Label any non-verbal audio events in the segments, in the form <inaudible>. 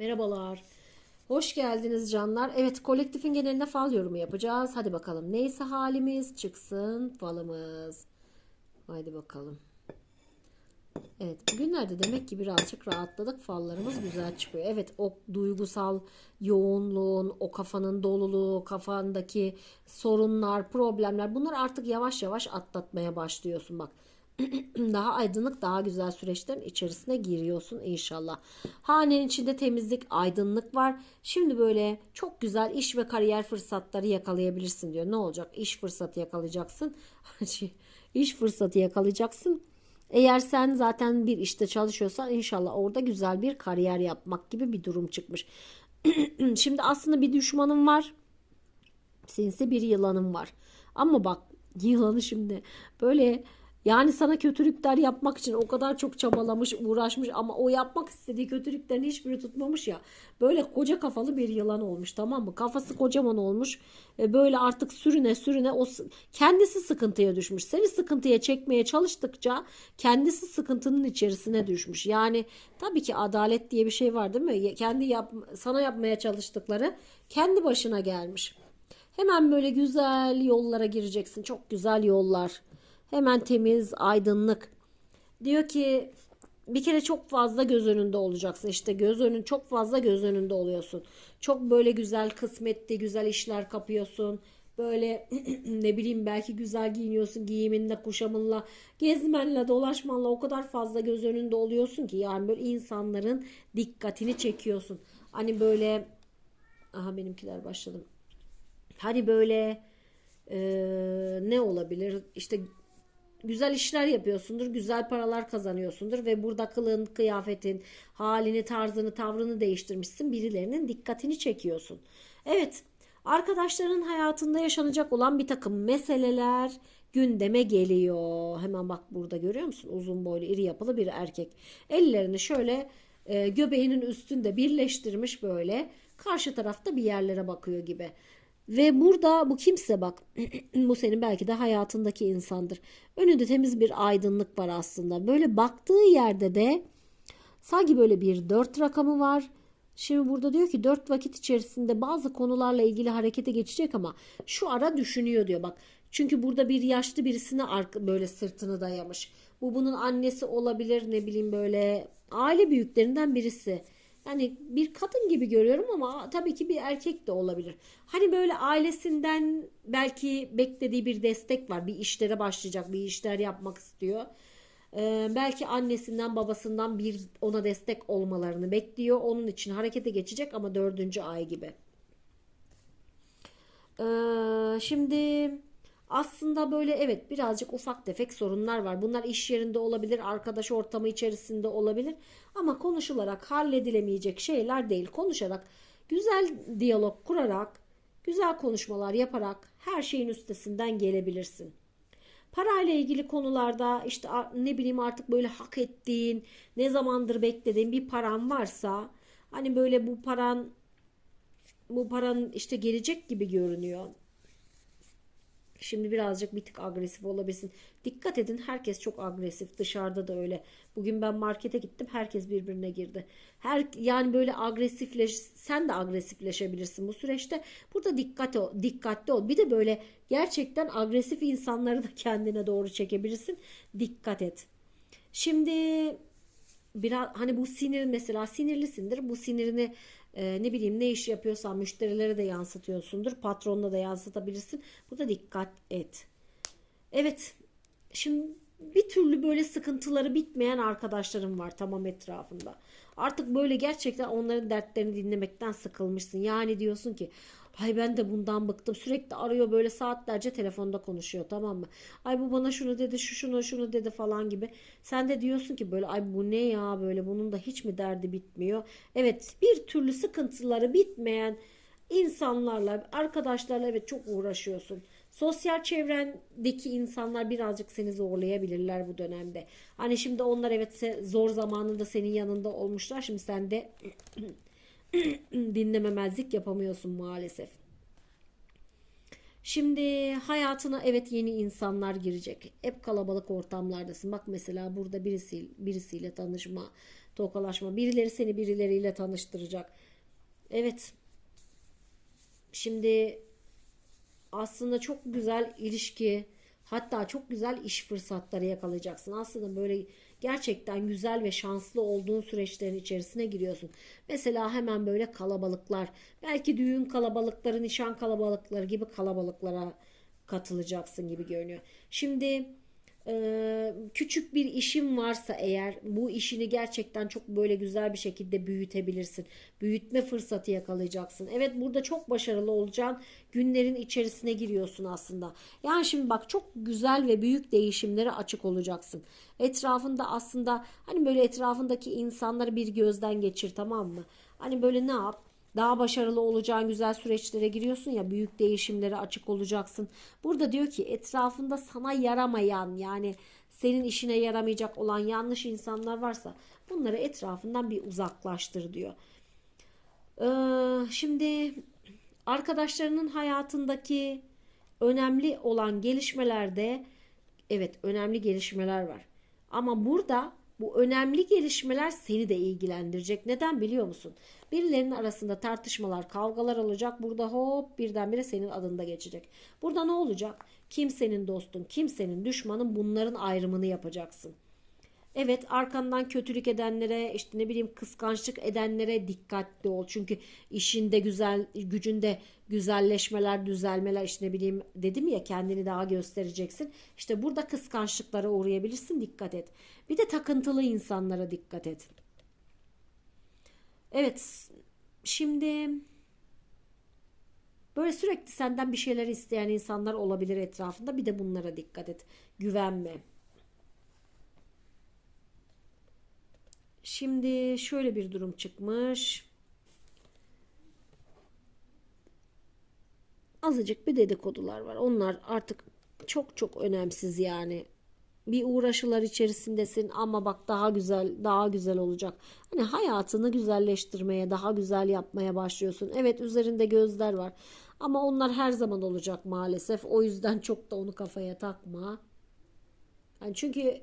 Merhabalar. Hoş geldiniz canlar. Evet kolektifin genelinde fal yorumu yapacağız. Hadi bakalım. Neyse halimiz çıksın falımız. Haydi bakalım. Evet bugünlerde demek ki birazcık rahatladık. Fallarımız güzel çıkıyor. Evet o duygusal yoğunluğun, o kafanın doluluğu, kafandaki sorunlar, problemler bunlar artık yavaş yavaş atlatmaya başlıyorsun bak. <clears throat> daha aydınlık, daha güzel süreçlerin içerisine giriyorsun inşallah. Hanenin içinde temizlik, aydınlık var. Şimdi böyle çok güzel iş ve kariyer fırsatları yakalayabilirsin diyor. Ne olacak? İş fırsatı yakalayacaksın. <laughs> iş fırsatı yakalayacaksın. Eğer sen zaten bir işte çalışıyorsan inşallah orada güzel bir kariyer yapmak gibi bir durum çıkmış. <clears throat> Şimdi aslında bir düşmanın var. Sinsi bir yılanın var. Ama bak <laughs> yılanı şimdi böyle yani sana kötülükler yapmak için o kadar çok çabalamış, uğraşmış ama o yapmak istediği kötülüklerin hiçbiri tutmamış ya. Böyle koca kafalı bir yılan olmuş tamam mı? Kafası kocaman olmuş. E böyle artık sürüne sürüne o kendisi sıkıntıya düşmüş. Seni sıkıntıya çekmeye çalıştıkça kendisi sıkıntının içerisine düşmüş. Yani tabii ki adalet diye bir şey var değil mi? Kendi yap, sana yapmaya çalıştıkları kendi başına gelmiş. Hemen böyle güzel yollara gireceksin. Çok güzel yollar. Hemen temiz, aydınlık. Diyor ki bir kere çok fazla göz önünde olacaksın. İşte göz önün çok fazla göz önünde oluyorsun. Çok böyle güzel kısmetli, güzel işler kapıyorsun. Böyle <clears throat> ne bileyim belki güzel giyiniyorsun giyiminle, kuşamınla, gezmenle, dolaşmanla o kadar fazla göz önünde oluyorsun ki yani böyle insanların dikkatini çekiyorsun. Hani böyle aha benimkiler başladı. Hani böyle e, ne olabilir? İşte güzel işler yapıyorsundur, güzel paralar kazanıyorsundur ve burada kılığın, kıyafetin, halini, tarzını, tavrını değiştirmişsin. Birilerinin dikkatini çekiyorsun. Evet, arkadaşların hayatında yaşanacak olan bir takım meseleler gündeme geliyor. Hemen bak burada görüyor musun? Uzun boylu, iri yapılı bir erkek. Ellerini şöyle e, göbeğinin üstünde birleştirmiş böyle. Karşı tarafta bir yerlere bakıyor gibi. Ve burada bu kimse bak <clears throat> bu senin belki de hayatındaki insandır. Önünde temiz bir aydınlık var aslında. Böyle baktığı yerde de sanki böyle bir dört rakamı var. Şimdi burada diyor ki dört vakit içerisinde bazı konularla ilgili harekete geçecek ama şu ara düşünüyor diyor bak. Çünkü burada bir yaşlı birisine böyle sırtını dayamış. Bu bunun annesi olabilir ne bileyim böyle aile büyüklerinden birisi. Yani bir kadın gibi görüyorum ama tabii ki bir erkek de olabilir. Hani böyle ailesinden belki beklediği bir destek var. Bir işlere başlayacak, bir işler yapmak istiyor. Ee, belki annesinden babasından bir ona destek olmalarını bekliyor. Onun için harekete geçecek ama dördüncü ay gibi. Ee, şimdi aslında böyle evet birazcık ufak tefek sorunlar var. Bunlar iş yerinde olabilir, arkadaş ortamı içerisinde olabilir ama konuşularak halledilemeyecek şeyler değil. Konuşarak, güzel diyalog kurarak, güzel konuşmalar yaparak her şeyin üstesinden gelebilirsin. Parayla ilgili konularda işte ne bileyim artık böyle hak ettiğin, ne zamandır beklediğin bir paran varsa hani böyle bu paran bu paranın işte gelecek gibi görünüyor. Şimdi birazcık bir tık agresif olabilirsin. Dikkat edin herkes çok agresif. Dışarıda da öyle. Bugün ben markete gittim. Herkes birbirine girdi. Her yani böyle agresifleş sen de agresifleşebilirsin bu süreçte. Burada dikkat ol, dikkatli ol. Bir de böyle gerçekten agresif insanları da <laughs> kendine doğru çekebilirsin. Dikkat et. Şimdi biraz hani bu sinir mesela sinirlisindir. Bu sinirini e, ne bileyim ne iş yapıyorsan müşterilere de yansıtıyorsundur. Patronla da yansıtabilirsin. Burada dikkat et. Evet. Şimdi bir türlü böyle sıkıntıları bitmeyen arkadaşlarım var tamam etrafında. Artık böyle gerçekten onların dertlerini dinlemekten sıkılmışsın. Yani diyorsun ki ay ben de bundan bıktım. Sürekli arıyor böyle saatlerce telefonda konuşuyor tamam mı? Ay bu bana şunu dedi şu şunu şunu dedi falan gibi. Sen de diyorsun ki böyle ay bu ne ya böyle bunun da hiç mi derdi bitmiyor? Evet bir türlü sıkıntıları bitmeyen insanlarla arkadaşlarla evet çok uğraşıyorsun. Sosyal çevrendeki insanlar birazcık seni zorlayabilirler bu dönemde. Hani şimdi onlar evet zor zamanında senin yanında olmuşlar. Şimdi sen de <clears throat> <clears throat> dinlememezlik yapamıyorsun maalesef. Şimdi hayatına evet yeni insanlar girecek. Hep kalabalık ortamlardasın. Bak mesela burada birisi, birisiyle tanışma, tokalaşma. Birileri seni birileriyle tanıştıracak. Evet. Şimdi aslında çok güzel ilişki hatta çok güzel iş fırsatları yakalayacaksın. Aslında böyle gerçekten güzel ve şanslı olduğun süreçlerin içerisine giriyorsun. Mesela hemen böyle kalabalıklar, belki düğün kalabalıkları, nişan kalabalıkları gibi kalabalıklara katılacaksın gibi görünüyor. Şimdi e, küçük bir işin varsa eğer bu işini gerçekten çok böyle güzel bir şekilde büyütebilirsin. Büyütme fırsatı yakalayacaksın. Evet burada çok başarılı olacağın günlerin içerisine giriyorsun aslında. Yani şimdi bak çok güzel ve büyük değişimlere açık olacaksın. Etrafında aslında hani böyle etrafındaki insanları bir gözden geçir tamam mı? Hani böyle ne yap? Daha başarılı olacağın güzel süreçlere giriyorsun ya büyük değişimlere açık olacaksın. Burada diyor ki etrafında sana yaramayan yani senin işine yaramayacak olan yanlış insanlar varsa bunları etrafından bir uzaklaştır diyor. Ee, şimdi arkadaşlarının hayatındaki önemli olan gelişmelerde evet önemli gelişmeler var. Ama burada bu önemli gelişmeler seni de ilgilendirecek. Neden biliyor musun? Birilerinin arasında tartışmalar, kavgalar olacak. Burada hop birdenbire senin adında geçecek. Burada ne olacak? Kimsenin dostun, kimsenin düşmanın bunların ayrımını yapacaksın. Evet arkandan kötülük edenlere işte ne bileyim kıskançlık edenlere dikkatli ol. Çünkü işinde güzel gücünde güzelleşmeler düzelmeler işte ne bileyim dedim ya kendini daha göstereceksin. İşte burada kıskançlıklara uğrayabilirsin dikkat et. Bir de takıntılı insanlara dikkat et. Evet şimdi böyle sürekli senden bir şeyler isteyen insanlar olabilir etrafında. Bir de bunlara dikkat et. Güvenme. Şimdi şöyle bir durum çıkmış. Azıcık bir dedikodular var. Onlar artık çok çok önemsiz yani. Bir uğraşılar içerisindesin ama bak daha güzel, daha güzel olacak. Hani hayatını güzelleştirmeye, daha güzel yapmaya başlıyorsun. Evet üzerinde gözler var. Ama onlar her zaman olacak maalesef. O yüzden çok da onu kafaya takma. Yani çünkü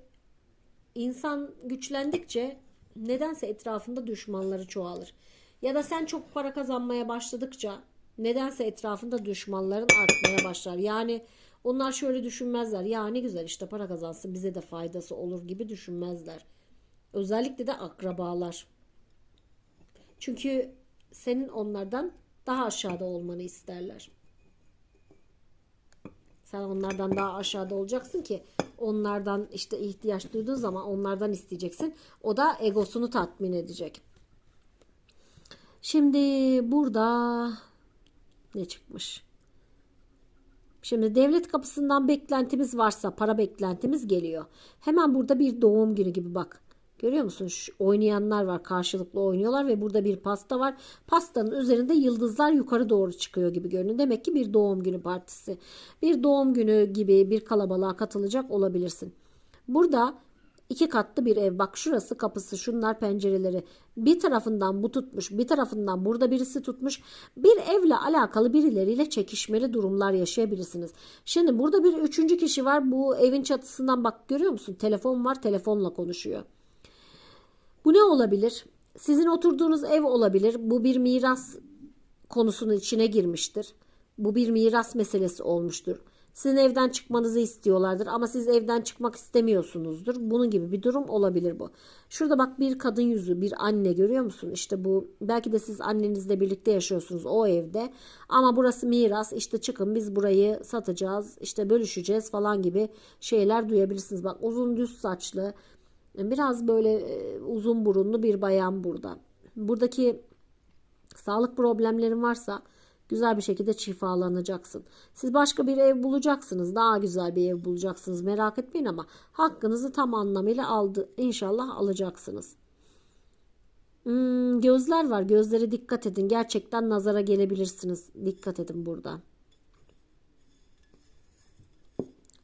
insan güçlendikçe nedense etrafında düşmanları çoğalır. Ya da sen çok para kazanmaya başladıkça nedense etrafında düşmanların artmaya başlar. Yani onlar şöyle düşünmezler. Ya ne güzel işte para kazansın bize de faydası olur gibi düşünmezler. Özellikle de akrabalar. Çünkü senin onlardan daha aşağıda olmanı isterler. Sen onlardan daha aşağıda olacaksın ki onlardan işte ihtiyaç duyduğun zaman onlardan isteyeceksin. O da egosunu tatmin edecek. Şimdi burada ne çıkmış? Şimdi devlet kapısından beklentimiz varsa para beklentimiz geliyor. Hemen burada bir doğum günü gibi bak. Görüyor musun? Şu oynayanlar var karşılıklı oynuyorlar ve burada bir pasta var. Pastanın üzerinde yıldızlar yukarı doğru çıkıyor gibi görünüyor. Demek ki bir doğum günü partisi. Bir doğum günü gibi bir kalabalığa katılacak olabilirsin. Burada iki katlı bir ev. Bak şurası kapısı, şunlar pencereleri. Bir tarafından bu tutmuş, bir tarafından burada birisi tutmuş. Bir evle alakalı birileriyle çekişmeli durumlar yaşayabilirsiniz. Şimdi burada bir üçüncü kişi var. Bu evin çatısından bak görüyor musun? Telefon var, telefonla konuşuyor. Bu ne olabilir? Sizin oturduğunuz ev olabilir. Bu bir miras konusunun içine girmiştir. Bu bir miras meselesi olmuştur. Sizin evden çıkmanızı istiyorlardır ama siz evden çıkmak istemiyorsunuzdur. Bunun gibi bir durum olabilir bu. Şurada bak bir kadın yüzü, bir anne görüyor musun? İşte bu belki de siz annenizle birlikte yaşıyorsunuz o evde. Ama burası miras. İşte çıkın biz burayı satacağız, işte bölüşeceğiz falan gibi şeyler duyabilirsiniz. Bak uzun düz saçlı, Biraz böyle e, uzun burunlu bir bayan burada. Buradaki sağlık problemlerin varsa güzel bir şekilde şifalanacaksın. Siz başka bir ev bulacaksınız. Daha güzel bir ev bulacaksınız. Merak etmeyin ama hakkınızı tam anlamıyla aldı. İnşallah alacaksınız. Hmm, gözler var. Gözlere dikkat edin. Gerçekten nazara gelebilirsiniz. Dikkat edin burada.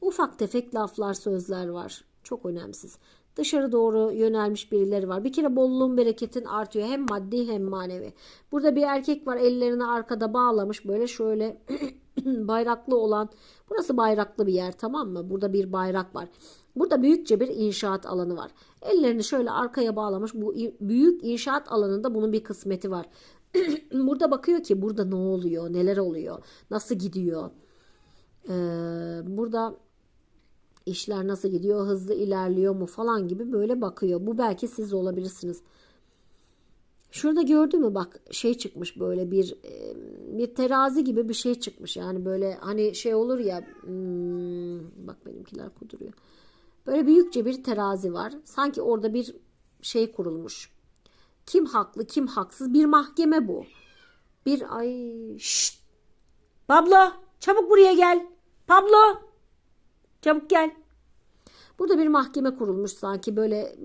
Ufak tefek laflar, sözler var. Çok önemsiz dışarı doğru yönelmiş birileri var. Bir kere bolluğun bereketin artıyor hem maddi hem manevi. Burada bir erkek var ellerini arkada bağlamış böyle şöyle <clears throat> bayraklı olan burası bayraklı bir yer tamam mı? Burada bir bayrak var. Burada büyükçe bir inşaat alanı var. Ellerini şöyle arkaya bağlamış. Bu büyük inşaat alanında bunun bir kısmeti var. <clears throat> burada bakıyor ki burada ne oluyor, neler oluyor, nasıl gidiyor. Ee, burada işler nasıl gidiyor, hızlı ilerliyor mu falan gibi böyle bakıyor. Bu belki siz olabilirsiniz. Şurada gördün mü bak şey çıkmış böyle bir bir terazi gibi bir şey çıkmış. Yani böyle hani şey olur ya hmm, bak benimkiler kuduruyor. Böyle büyükçe bir terazi var. Sanki orada bir şey kurulmuş. Kim haklı kim haksız bir mahkeme bu. Bir ay şşt. Pablo çabuk buraya gel. Pablo çabuk gel. Burada bir mahkeme kurulmuş sanki böyle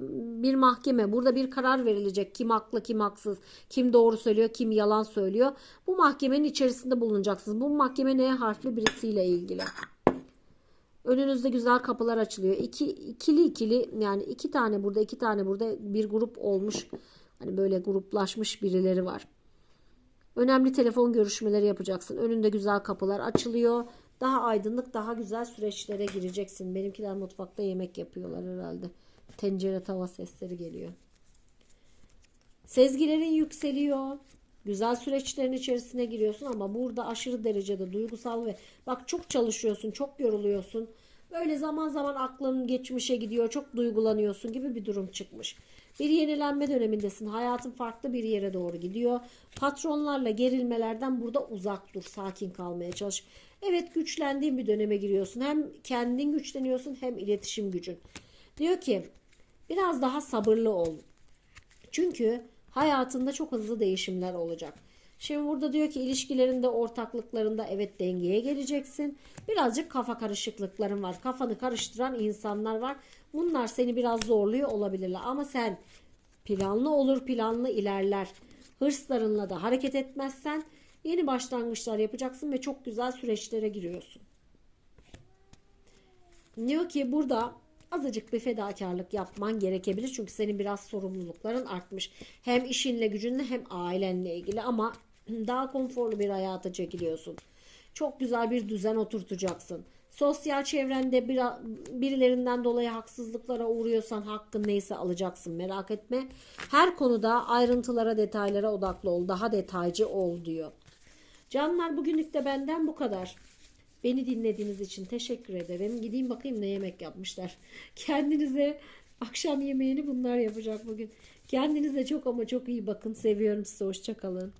bir mahkeme. Burada bir karar verilecek. Kim haklı, kim haksız, kim doğru söylüyor, kim yalan söylüyor. Bu mahkemenin içerisinde bulunacaksınız. Bu mahkeme ne harfli birisiyle ilgili. Önünüzde güzel kapılar açılıyor. İki, ikili ikili yani iki tane burada iki tane burada bir grup olmuş. Hani böyle gruplaşmış birileri var. Önemli telefon görüşmeleri yapacaksın. Önünde güzel kapılar açılıyor. Daha aydınlık, daha güzel süreçlere gireceksin. Benimkiler mutfakta yemek yapıyorlar herhalde. Tencere tava sesleri geliyor. Sezgilerin yükseliyor. Güzel süreçlerin içerisine giriyorsun ama burada aşırı derecede duygusal ve bak çok çalışıyorsun, çok yoruluyorsun. Böyle zaman zaman aklın geçmişe gidiyor, çok duygulanıyorsun gibi bir durum çıkmış. Bir yenilenme dönemindesin. Hayatın farklı bir yere doğru gidiyor. Patronlarla gerilmelerden burada uzak dur. Sakin kalmaya çalış. Evet güçlendiğin bir döneme giriyorsun. Hem kendin güçleniyorsun hem iletişim gücün. Diyor ki biraz daha sabırlı ol. Çünkü hayatında çok hızlı değişimler olacak. Şimdi burada diyor ki ilişkilerinde, ortaklıklarında evet dengeye geleceksin. Birazcık kafa karışıklıkların var. Kafanı karıştıran insanlar var. Bunlar seni biraz zorluyor olabilirler. Ama sen planlı olur, planlı ilerler. Hırslarınla da hareket etmezsen yeni başlangıçlar yapacaksın ve çok güzel süreçlere giriyorsun. Diyor ki burada azıcık bir fedakarlık yapman gerekebilir. Çünkü senin biraz sorumlulukların artmış. Hem işinle gücünle hem ailenle ilgili ama <clears throat> daha konforlu bir hayata çekiliyorsun. Çok güzel bir düzen oturtacaksın. Sosyal çevrende bir, birilerinden dolayı haksızlıklara uğruyorsan hakkın neyse alacaksın merak etme. Her konuda ayrıntılara detaylara odaklı ol. Daha detaycı ol diyor. Canlar bugünlük de benden bu kadar. Beni dinlediğiniz için teşekkür ederim. Gideyim bakayım ne yemek yapmışlar. <laughs> Kendinize akşam yemeğini bunlar yapacak bugün. Kendinize çok ama çok iyi bakın. Seviyorum sizi. Hoşçakalın.